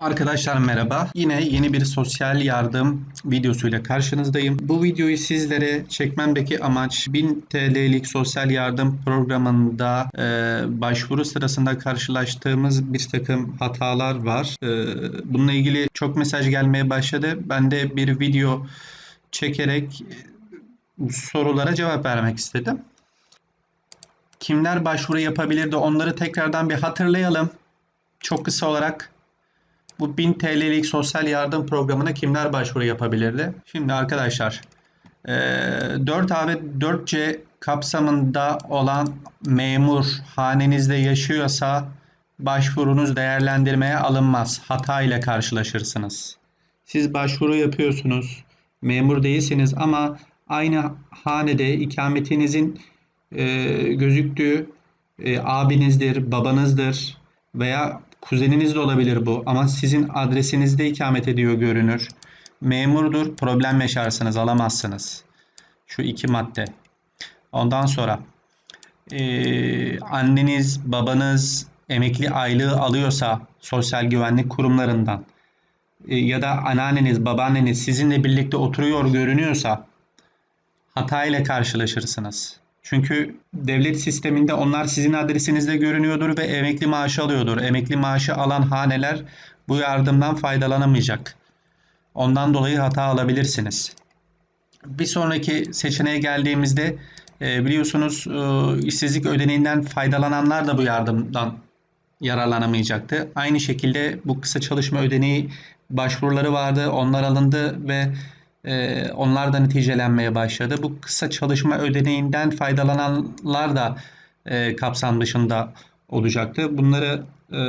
Arkadaşlar merhaba. Yine yeni bir sosyal yardım videosuyla karşınızdayım. Bu videoyu sizlere çekmemdeki amaç 1000 TL'lik sosyal yardım programında e, başvuru sırasında karşılaştığımız bir takım hatalar var. E, bununla ilgili çok mesaj gelmeye başladı. Ben de bir video çekerek bu sorulara cevap vermek istedim. Kimler başvuru yapabilirdi onları tekrardan bir hatırlayalım. Çok kısa olarak bu 1000 TL'lik sosyal yardım programına kimler başvuru yapabilirdi? Şimdi arkadaşlar 4A ve 4C kapsamında olan memur hanenizde yaşıyorsa başvurunuz değerlendirmeye alınmaz. Hata ile karşılaşırsınız. Siz başvuru yapıyorsunuz. Memur değilsiniz ama aynı hanede ikametinizin e, gözüktüğü e, abinizdir, babanızdır veya kuzeniniz de olabilir bu ama sizin adresinizde ikamet ediyor görünür. Memurdur, problem yaşarsınız, alamazsınız. Şu iki madde. Ondan sonra e, anneniz, babanız emekli aylığı alıyorsa sosyal güvenlik kurumlarından e, ya da anneanneniz, babaanneniz sizinle birlikte oturuyor görünüyorsa hata ile karşılaşırsınız. Çünkü devlet sisteminde onlar sizin adresinizde görünüyordur ve emekli maaşı alıyordur. Emekli maaşı alan haneler bu yardımdan faydalanamayacak. Ondan dolayı hata alabilirsiniz. Bir sonraki seçeneğe geldiğimizde e, biliyorsunuz e, işsizlik ödeneğinden faydalananlar da bu yardımdan yararlanamayacaktı. Aynı şekilde bu kısa çalışma ödeneği başvuruları vardı. Onlar alındı ve e, onlar da neticelenmeye başladı. Bu kısa çalışma ödeneğinden faydalananlar da e, kapsam dışında olacaktı. Bunları e,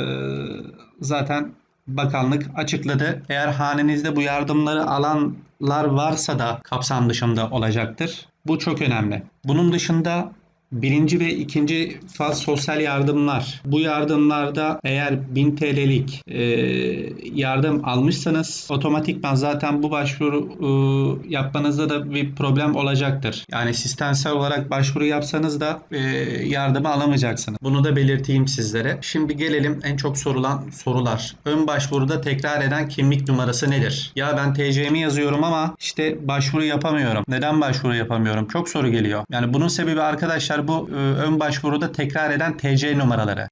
zaten bakanlık açıkladı. Eğer hanenizde bu yardımları alanlar varsa da kapsam dışında olacaktır. Bu çok önemli. Bunun dışında Birinci ve ikinci faz sosyal yardımlar. Bu yardımlarda eğer 1000 TL'lik e, yardım almışsanız otomatikman zaten bu başvuru e, yapmanızda da bir problem olacaktır. Yani sistemsel olarak başvuru yapsanız da e, yardımı alamayacaksınız. Bunu da belirteyim sizlere. Şimdi gelelim en çok sorulan sorular. Ön başvuruda tekrar eden kimlik numarası nedir? Ya ben TC'mi yazıyorum ama işte başvuru yapamıyorum. Neden başvuru yapamıyorum? Çok soru geliyor. Yani bunun sebebi arkadaşlar arkadaşlar bu e, ön başvuruda tekrar eden TC numaraları.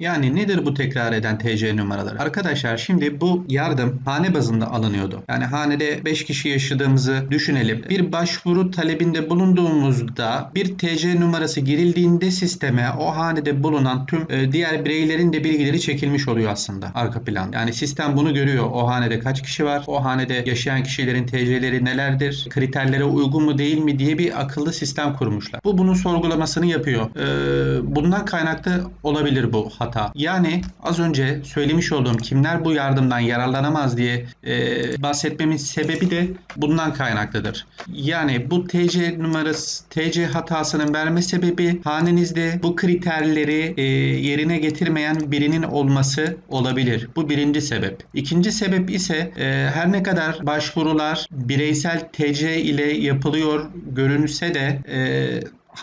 Yani nedir bu tekrar eden TC numaraları? Arkadaşlar şimdi bu yardım hane bazında alınıyordu. Yani hanede 5 kişi yaşadığımızı düşünelim. Bir başvuru talebinde bulunduğumuzda bir TC numarası girildiğinde sisteme o hanede bulunan tüm e, diğer bireylerin de bilgileri çekilmiş oluyor aslında arka plan. Yani sistem bunu görüyor. O hanede kaç kişi var? O hanede yaşayan kişilerin TC'leri nelerdir? Kriterlere uygun mu değil mi diye bir akıllı sistem kurmuşlar. Bu bunun sorgulamasını yapıyor. E, bundan kaynaklı olabilir bu hata. Yani az önce söylemiş olduğum kimler bu yardımdan yararlanamaz diye e, bahsetmemin sebebi de bundan kaynaklıdır. Yani bu TC numarası, TC hatasının verme sebebi hanenizde bu kriterleri e, yerine getirmeyen birinin olması olabilir. Bu birinci sebep. İkinci sebep ise e, her ne kadar başvurular bireysel TC ile yapılıyor görünse de e,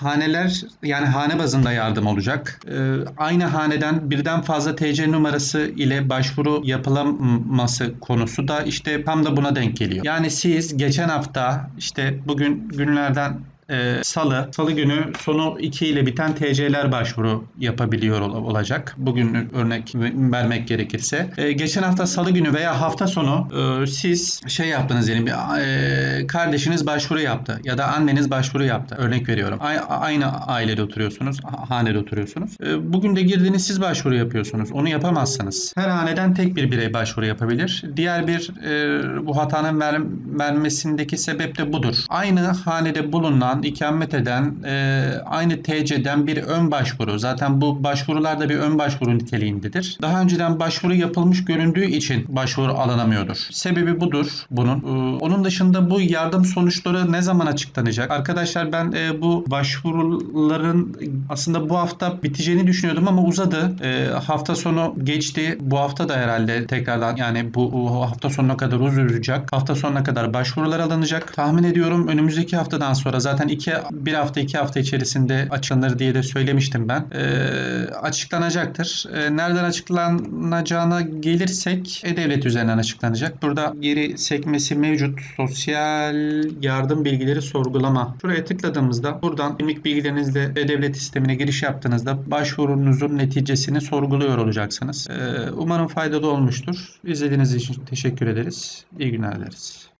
haneler yani hane bazında yardım olacak. Ee, aynı haneden birden fazla TC numarası ile başvuru yapılaması konusu da işte tam da buna denk geliyor. Yani siz geçen hafta işte bugün günlerden e, salı, salı günü sonu 2 ile biten TC'ler başvuru yapabiliyor ol, olacak. Bugün örnek vermek gerekirse. E, geçen hafta salı günü veya hafta sonu e, siz şey yaptınız yani bir e, kardeşiniz başvuru yaptı ya da anneniz başvuru yaptı. Örnek veriyorum. A, aynı ailede oturuyorsunuz, hanede oturuyorsunuz. E, bugün de girdiniz siz başvuru yapıyorsunuz. Onu yapamazsınız. Her haneden tek bir birey başvuru yapabilir. Diğer bir e, bu hatanın ver, vermesindeki sebep de budur. Aynı hanede bulunan bulunan, ikamet eden, e, aynı TC'den bir ön başvuru. Zaten bu başvurular da bir ön başvuru niteliğindedir. Daha önceden başvuru yapılmış göründüğü için başvuru alınamıyordur. Sebebi budur bunun. E, onun dışında bu yardım sonuçları ne zaman açıklanacak? Arkadaşlar ben e, bu başvuruların aslında bu hafta biteceğini düşünüyordum ama uzadı. E, hafta sonu geçti. Bu hafta da herhalde tekrardan yani bu hafta sonuna kadar uzayacak. Hafta sonuna kadar başvurular alınacak. Tahmin ediyorum önümüzdeki haftadan sonra zaten zaten iki, bir hafta iki hafta içerisinde açıklanır diye de söylemiştim ben. E, açıklanacaktır. E, nereden açıklanacağına gelirsek E-Devlet üzerinden açıklanacak. Burada geri sekmesi mevcut. Sosyal yardım bilgileri sorgulama. Şuraya tıkladığımızda buradan kimlik bilgilerinizle E-Devlet sistemine giriş yaptığınızda başvurunuzun neticesini sorguluyor olacaksınız. E, umarım faydalı olmuştur. İzlediğiniz için teşekkür ederiz. İyi günler dileriz.